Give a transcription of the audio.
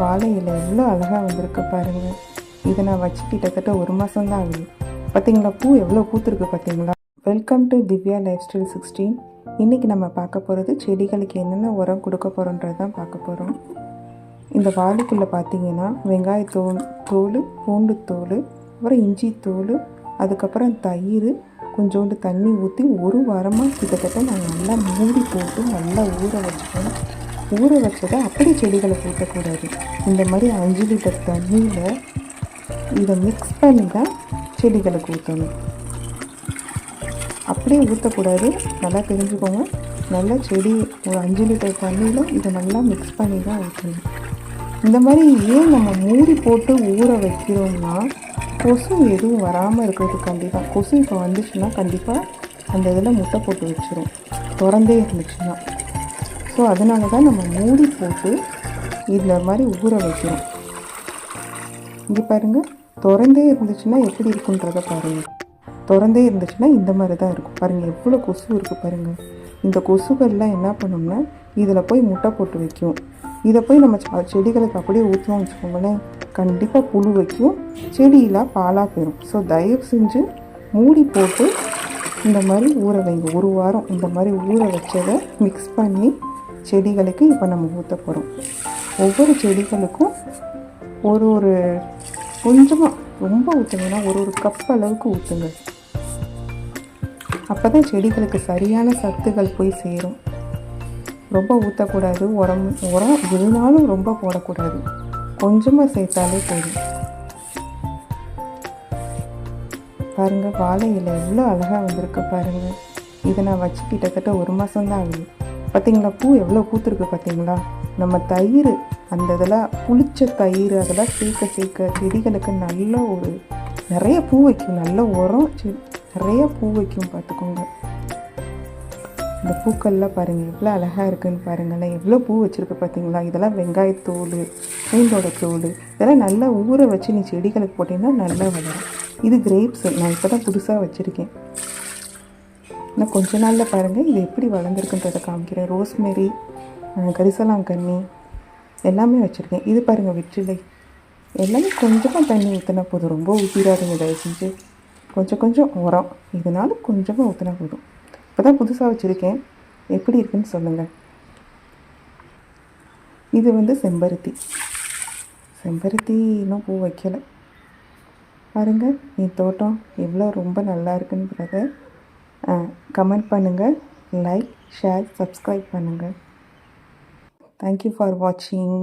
வாழை இலை எவ்வளோ அழகாக வந்திருக்கு பாருங்க. இதை நான் வச்சு கிட்டத்தட்ட ஒரு மாதம் தான் ஆகுது. பார்த்தீங்களா பூ எவ்வளோ பூத்துருக்கு பார்த்தீங்களா welcome to Divya lifestyle sixteen இன்றைக்கி நம்ம பார்க்க போகிறது செடிகளுக்கு என்னென்ன உரம் கொடுக்க போகிறோன்றது தான் பார்க்க போகிறோம் இந்த வாழைக்குள்ளே பார்த்தீங்கன்னா வெங்காயத்தோல் தோல் பூண்டு தோல் அப்புறம் இஞ்சி தோல் அதுக்கப்புறம் தயிர் கொஞ்சோண்டு தண்ணி ஊற்றி ஒரு வாரமாக கிட்டத்தட்ட நாங்கள் நல்லா மூடி போட்டு நல்லா ஊற வச்சுக்கணும். ஊற வச்சதை அப்படியே செடிகளை ஊற்றக்கூடாது இந்த மாதிரி அஞ்சு லிட்டர் தண்ணியில் இதை மிக்ஸ் பண்ணி தான் செடிகளுக்கு ஊற்றணும் அப்படியே ஊற்றக்கூடாது நல்லா தெரிஞ்சுக்கோங்க. நல்லா செடி ஒரு அஞ்சு லிட்டர் தண்ணியில் இதை நல்லா மிக்ஸ் பண்ணி தான் ஊற்றணும் இந்த மாதிரி ஏன் நம்ம மூடி போட்டு ஊற வைக்கிறோம்னா கொசு எதுவும் வராமல் இருக்கிறது கண்டிப்பாக கொசு இப்போ வந்துச்சுன்னா கண்டிப்பாக அந்த இதில் முட்டை போட்டு வச்சிரும். திறந்தே இருந்துச்சுன்னா. ஸோ அதனால தான் நம்ம மூடி போட்டு இதில் மாதிரி ஊற வைக்கிறோம். இங்கே பாருங்கள் திறந்தே இருந்துச்சுன்னா எப்படி இருக்குன்றத பாருங்கள் திறந்தே இருந்துச்சுன்னா இந்த மாதிரி தான் இருக்கும். பாருங்கள் எவ்வளோ கொசு இருக்குது பாருங்கள் இந்த கொசுக்கள்லாம் என்ன பண்ணும்னா இதில் போய் முட்டை போட்டு வைக்கும். இதை போய் நம்ம செடிகளுக்கு அப்படியே ஊற்றுவோம் வச்சுக்கோங்களேன். கண்டிப்பாக புழு வைக்கும். செடியெலாம் பாலாக போயிடும் ஸோ தயவு செஞ்சு மூடி போட்டு இந்த மாதிரி ஊற வைங்க. ஒரு வாரம் இந்த மாதிரி ஊற வச்சதை மிக்ஸ் பண்ணி செடிகளுக்கு இப்போ நம்ம ஊற்ற போகிறோம் ஒவ்வொரு செடிகளுக்கும் ஒரு ஒரு கொஞ்சமாக ரொம்ப ஊற்றுங்கன்னா ஒரு ஒரு கப் அளவுக்கு ஊற்றுங்க அப்போ தான் செடிகளுக்கு சரியான சத்துகள் போய் சேரும். ரொம்ப ஊற்றக்கூடாது உரம் உரம் இருந்தாலும் ரொம்ப போடக்கூடாது. கொஞ்சமாக சேர்த்தாலே போதும். பாருங்கள் வாழை இலை எவ்வளோ அழகாக வந்திருக்கு பாருங்கள் இதை நான் வச்சு கிட்டத்தட்ட ஒரு மாதம் தான் ஆகுது. பார்த்தீங்களா பூ எவ்வளோ பூத்துருக்கு பார்த்தீங்களா நம்ம தயிர் அந்த இதெல்லாம் புளிச்ச தயிர் அதெல்லாம் சேர்க்க சேர்க்க செடிகளுக்கு நல்ல ஒரு நிறைய பூ வைக்கும் நல்ல உரம் செ- நிறைய பூ வைக்கும் பார்த்துக்கோங்க. இந்த பூக்கள்லாம் பாருங்கள் எவ்வளோ அழகாக இருக்குன்னு பாருங்களேன். எவ்வளோ பூ வச்சுருக்கு பார்த்தீங்களா இதெல்லாம் வெங்காயத்தோல் பூண்டோட தோல் இதெல்லாம் நல்லா ஊற வச்சு நீ செடிகளுக்கு போட்டிங்கன்னா நல்லா வளரும். இது கிரேப்ஸ் நான் இப்போ தான் புதுசாக வச்சுருக்கேன். இன்னும் கொஞ்ச நாளில் பாருங்கள் இது எப்படி வளர்ந்துருக்குன்றதை காமிக்கிறேன். ரோஸ்மெரி கரிசலாங்கண்ணி எல்லாமே வச்சுருக்கேன். இது பாருங்கள் வெற்றிலை. எல்லாமே கொஞ்சமாக தண்ணி ஊற்றினா போதும். ரொம்ப ஊற்றிடாதீங்க தயவு செஞ்சு கொஞ்சம் கொஞ்சம் உரம். இதனால கொஞ்சமாக ஊற்றினா போதும். இப்போ தான் புதுசாக வச்சுருக்கேன். எப்படி இருக்குன்னு சொல்லுங்கள் இது வந்து செம்பருத்தி. செம்பருத்தி இன்னும் பூ வைக்கலை. பாருங்கள் என் தோட்டம் எவ்வளோ ரொம்ப நல்லா இருக்குன்றத கமெண்ட் பண்ணுங்கள் லைக் ஷேர் சப்ஸ்கிரைப் பண்ணுங்கள் தேங்க்யூ ஃபார் வாட்சிங்